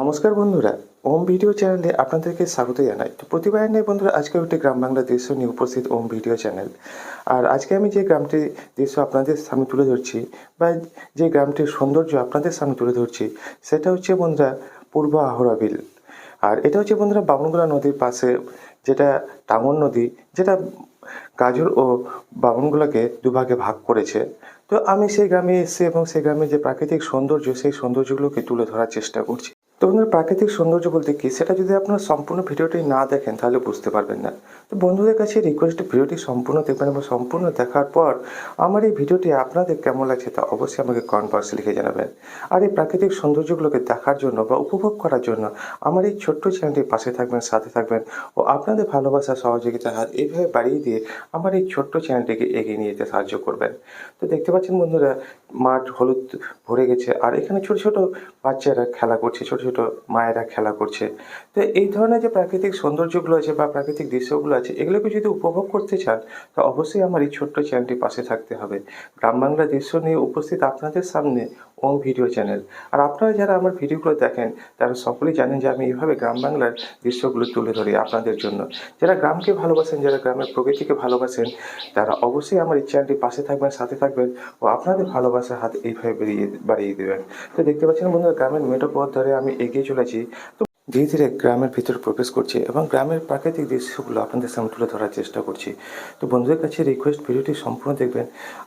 নমস্কার বন্ধুরা, ওম ভিডিও চ্যানেলে আপনাদেরকে স্বাগত জানাই। তো প্রতিবার নেই বন্ধুরা, আজকে একটি গ্রাম বাংলা দৃশ্য নিয়ে উপস্থিত ওম ভিডিও চ্যানেল। আর আজকে আমি যে গ্রামটি দৃশ্য আপনাদের সামনে তুলে ধরছি, বা যে গ্রামটির সৌন্দর্য আপনাদের সামনে তুলে ধরছি, সেটা হচ্ছে বন্ধুরা পূর্ব আহরা বিল। আর এটা হচ্ছে বন্ধুরা বামনগোলা নদীর পাশে, যেটা টাঙ্গন নদী, যেটা গাজর ও বামনগোলাকে দুভাগে ভাগ করেছে। তো আমি সেই গ্রামে এসে এবং সেই গ্রামের যে প্রাকৃতিক সৌন্দর্য, সেই সৌন্দর্যগুলোকে তুলে ধরার চেষ্টা করছি। তো বন্ধুরা, প্রাকৃতিক সৌন্দর্য বলতে কি? সেটা যদি আপনারা সম্পূর্ণ ভিডিওটি না দেখেন, তাহলে বুঝতে পারবেন না। তো বন্ধুদের কাছে রিকোয়েস্ট ভিডিওটি সম্পূর্ণ দেখবেন এবং সম্পূর্ণ দেখার পর আমার এই ভিডিওটি আপনাদের কেমন লাগছে তা অবশ্যই আমাকে কমেন্ট বক্সে লিখে জানাবেন। আর এই প্রাকৃতিক সৌন্দর্যগুলোকে দেখার জন্য বা উপভোগ করার জন্য আমার এই ছোট্ট চ্যানেলটির পাশে থাকবেন, সাথে থাকবেন ও আপনাদের ভালোবাসা সহযোগিতা হাত এইভাবে বাড়িয়ে দিয়ে আমার এই ছোট্ট চ্যানেলটিকে এগিয়ে নিয়ে যেতে সাহায্য করবেন। তো দেখতে পাচ্ছেন বন্ধুরা মাঠ হলুদ ভরে গেছে। আর এখানে ছোট ছোট বাচ্চারা খেলা করছে, ছোট ছোট মায়েরা খেলা করছে। তো এই ধরনের যে প্রাকৃতিক সৌন্দর্যগুলো আছে বা প্রাকৃতিক দৃশ্যগুলো আছে, এগুলোকে যদি উপভোগ করতে চান, তো অবশ্যই আমার এই ছোট্ট চ্যানেলটি পাশে থাকতে হবে। গ্রাম বাংলা দৃশ্য নিয়ে উপস্থিত আপনাদের সামনে ওম ভিডিও চ্যানেল। আর আপনারা যারা আমার ভিডিওগুলো দেখেন, তারা সকলেই জানেন যে আমি এইভাবে গ্রাম বাংলার দৃশ্যগুলো তুলে ধরি আপনাদের জন্য। যারা গ্রামকে ভালোবাসেন, যারা গ্রামের প্রকৃতিকে ভালোবাসেন, তারা অবশ্যই আমার এই চ্যানেলটি পাশে থাকবেন, সাথে থাকবেন ও আপনাদের ভালোবাসার হাত এইভাবে বেরিয়ে বাড়িয়ে দেবেন। তো দেখতে পাচ্ছেন বন্ধুরা, গ্রামের মেটো পথ ধরে আমি এগিয়ে চলেছি। তো ধীরে ধীরে গ্রামের ভিতরে প্রবেশ করছি এবং গ্রামের প্রাকৃতিক দৃশ্যগুলো আপনাদের সামনে তুলে ধরার চেষ্টা করছি। তো বন্ধুদের কাছে রিকোয়েস্ট ভিডিওটি সম্পূর্ণ দেখবেন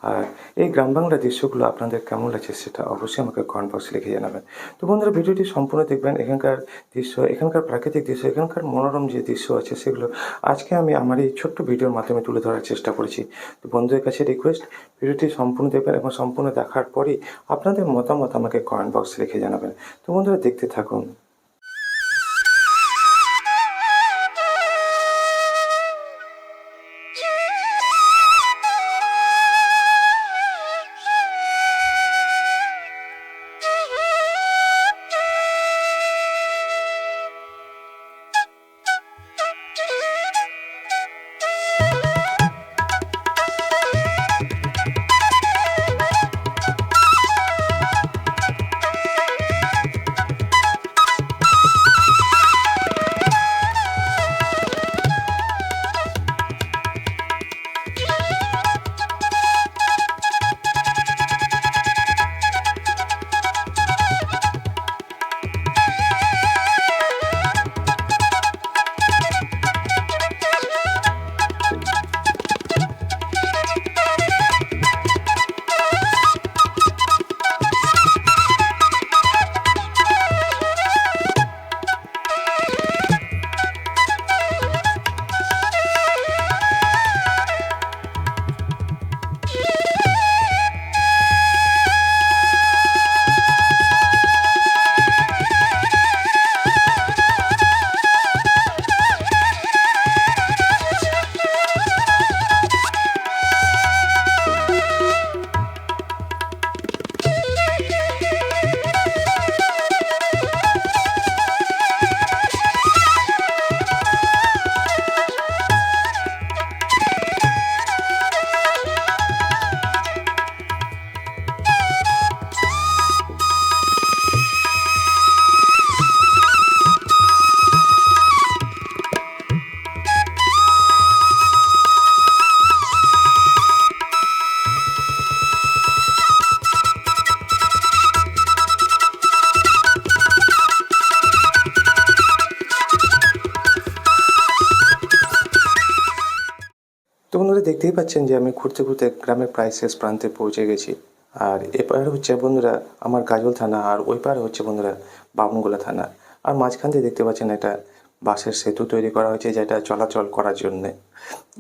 আর এই গ্রাম বাংলা দৃশ্যগুলো আপনাদের কেমন লাগছে সেটা অবশ্যই আমাকে কমেন্ট বক্সে লিখে জানাবেন। তো বন্ধুরা ভিডিওটি সম্পূর্ণ দেখবেন। এখানকার দৃশ্য, এখানকার প্রাকৃতিক দৃশ্য, এখানকার মনোরম যে দৃশ্য আছে সেগুলো আজকে আমি আমার এই ছোট্ট ভিডিওর মাধ্যমে তুলে ধরার চেষ্টা করেছি। তো বন্ধুদের কাছে রিকোয়েস্ট ভিডিওটি সম্পূর্ণ দেখবেন এবং সম্পূর্ণ দেখার পরেই আপনাদের মতামত আমাকে কমেন্ট বক্সে লিখে জানাবেন। তো বন্ধুরা দেখতে থাকুন। তো বন্ধুরা দেখতেই পাচ্ছেন যে আমি ঘুরতে ঘুরতে গ্রামের প্রায় শেষ প্রান্তে পৌঁছে গেছি। আর এপারে হচ্ছে বন্ধুরা আমার গাজল থানা আর ওই পারে হচ্ছে বন্ধুরা বামনগোলা থানা। আর মাঝখান দিয়ে দেখতে পাচ্ছেন একটা বাঁশের সেতু তৈরি করা হয়েছে যেটা চলাচল করার জন্যে।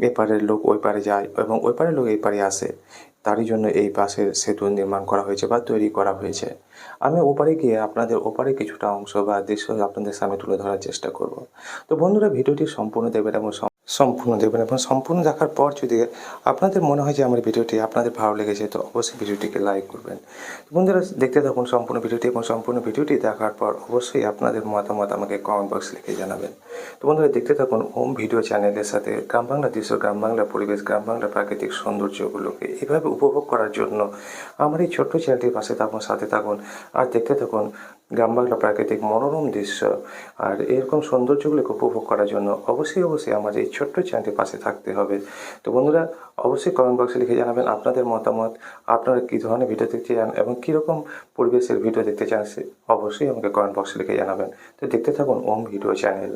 এপারের লোক ওই পারে যায় এবং ওই পারের লোক এই পারে আসে। তারই জন্য এই বাঁশের সেতু নির্মাণ করা হয়েছে বা তৈরি করা হয়েছে। আমি ওপারে গিয়ে আপনাদের ওপারে কিছুটা অংশ বা দৃশ্য আপনাদের সামনে তুলে ধরার চেষ্টা করব। তো বন্ধুরা ভিডিওটি সম্পূর্ণ দেখবেন এবং সম্পূর্ণ দেখবেন এবং সম্পূর্ণ দেখার পর যদি আপনাদের মনে হয় যে আমার ভিডিওটি আপনাদের ভালো লেগেছে, তো অবশ্যই ভিডিওটিকে লাইক করবেন। বন্ধুরা, দেখতে থাকুন সম্পূর্ণ ভিডিওটি এবং সম্পূর্ণ ভিডিওটি দেখার পর অবশ্যই আপনাদের মতামত আমাকে কমেন্ট বক্সে লিখে জানাবেন। তো বন্ধুরা, দেখতে থাকুন ওম ভিডিও চ্যানেলের সাথে গ্রাম বাংলা দৃশ্য, গ্রাম বাংলা পরিবেশ, গ্রাম বাংলা প্রাকৃতিক সৌন্দর্যগুলোকে এভাবে উপভোগ করার জন্য আমার এই ছোট্ট চ্যানেলটির পাশে থাকুন, সাথে থাকুন। আর দেখতে থাকুন গ্রাম প্রাকৃতিক মনোরম দৃশ্য। আর এরকম সৌন্দর্যগুলোকে উপভোগ করার জন্য অবশ্যই অবশ্যই আমাদের এই ছোট্ট চ্যানেলটির পাশে থাকতে হবে। তো বন্ধুরা, অবশ্যই কমেন্ট বক্সে লিখে জানাবেন আপনাদের মতামত, আপনারা কী ধরনের ভিডিও দেখতে চান এবং কীরকম পরিবেশের ভিডিও দেখতে চান সে অবশ্যই আমাকে কমেন্ট বক্সে লিখে জানাবেন। তো দেখতে থাকুন ওম ভিডিও চ্যানেল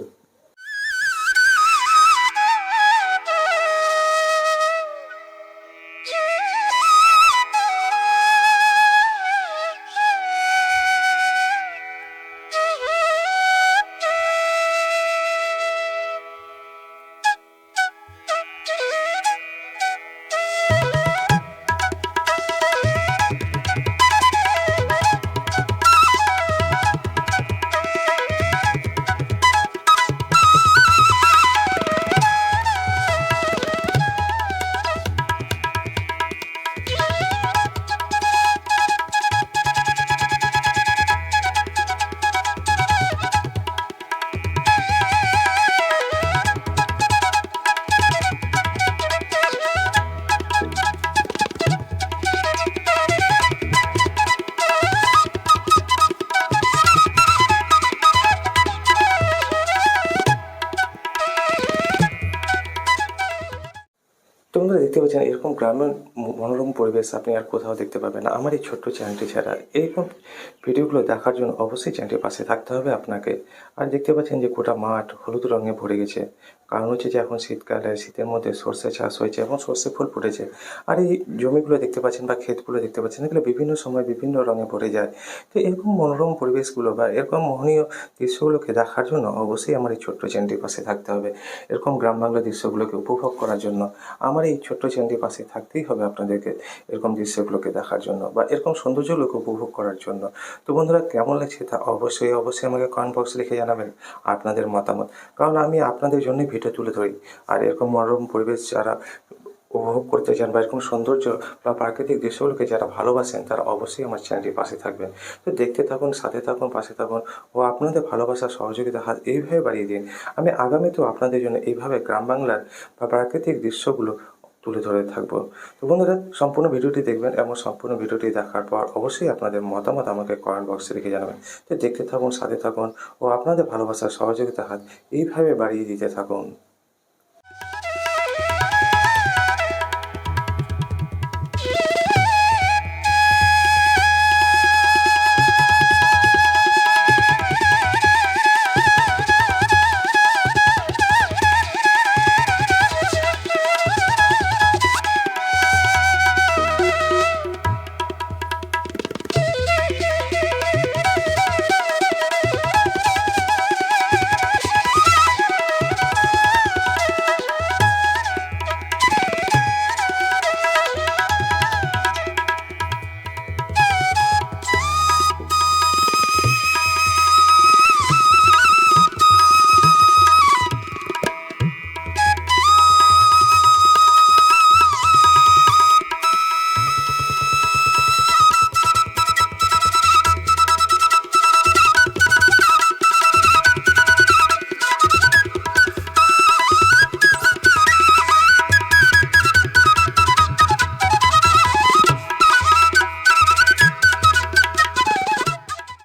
বন্ধুরা দেখতে পাচ্ছেন এরকম গ্রামীণ মনোরম পরিবেশ আপনি আর কোথাও দেখতে পাবেন না। আমার এই ছোট্ট চ্যানেলটি ছাড়া এইরকম ভিডিওগুলো দেখার জন্য অবশ্যই চ্যানেলটির পাশে থাকতে হবে আপনাকে। আর দেখতে পাচ্ছেন যে গোটা মাঠ হলুদ রঙে ভরে গেছে। কারণ হচ্ছে যে এখন শীতকালে শীতের মধ্যে সর্ষে চাষ হয়েছে এবং সর্ষে ফুল ফুটেছে। আর এই জমিগুলো দেখতে পাচ্ছেন বা ক্ষেতগুলো দেখতে পাচ্ছেন, এগুলো বিভিন্ন সময় বিভিন্ন রঙে ভরে যায়। তো এরকম মনোরম পরিবেশগুলো বা এরকম মোহনীয় দৃশ্যগুলোকে দেখার জন্য অবশ্যই আমার এই ছোট্ট চ্যানেলটির পাশে থাকতে হবে। এরকম গ্রাম বাংলা দৃশ্যগুলোকে উপভোগ করার জন্য আমার এই ছোট্ট চ্যানেলটির পাশে থাকতেই হবে আপনাদেরকে এরকম দৃশ্যগুলোকে দেখার জন্য বা এরকম সৌন্দর্যগুলোকে উপভোগ করার জন্য। তো বন্ধুরা, কেমন লাগছে তা অবশ্যই অবশ্যই আমাকে কমেন্ট বক্সে লিখে জানাবেন আপনাদের মতামত। কারণ আমি আপনাদের জন্যই ভিডিও তুলে ধরি। আর এরকম মনোরম পরিবেশ যারা উপভোগ করতে চান বা এরকম সৌন্দর্য বা প্রাকৃতিক দৃশ্যগুলোকে যারা ভালোবাসেন, তারা অবশ্যই আমার চ্যানেলটির পাশে থাকবেন। তো দেখতে থাকুন, সাথে থাকুন, পাশে থাকুন ও আপনাদের ভালোবাসা সহযোগিতা হাত এইভাবে বাড়িয়ে দিন। আমি আগামীতেও আপনাদের জন্য এইভাবে গ্রাম বাংলার বা প্রাকৃতিক দৃশ্যগুলো তুলে ধরে থাকব। তো বন্ধুরা, সম্পূর্ণ ভিডিওটি দেখবেন এবং সম্পূর্ণ ভিডিওটি দেখার পর অবশ্যই আপনাদের মতামত আমাকে কমেন্ট বক্সে রেখে জানাবেন। তো দেখতে থাকুন, সাথে থাকুন ও আপনাদের ভালোবাসার সহযোগিতা হাত এইভাবে বাড়িয়ে দিতে থাকুন।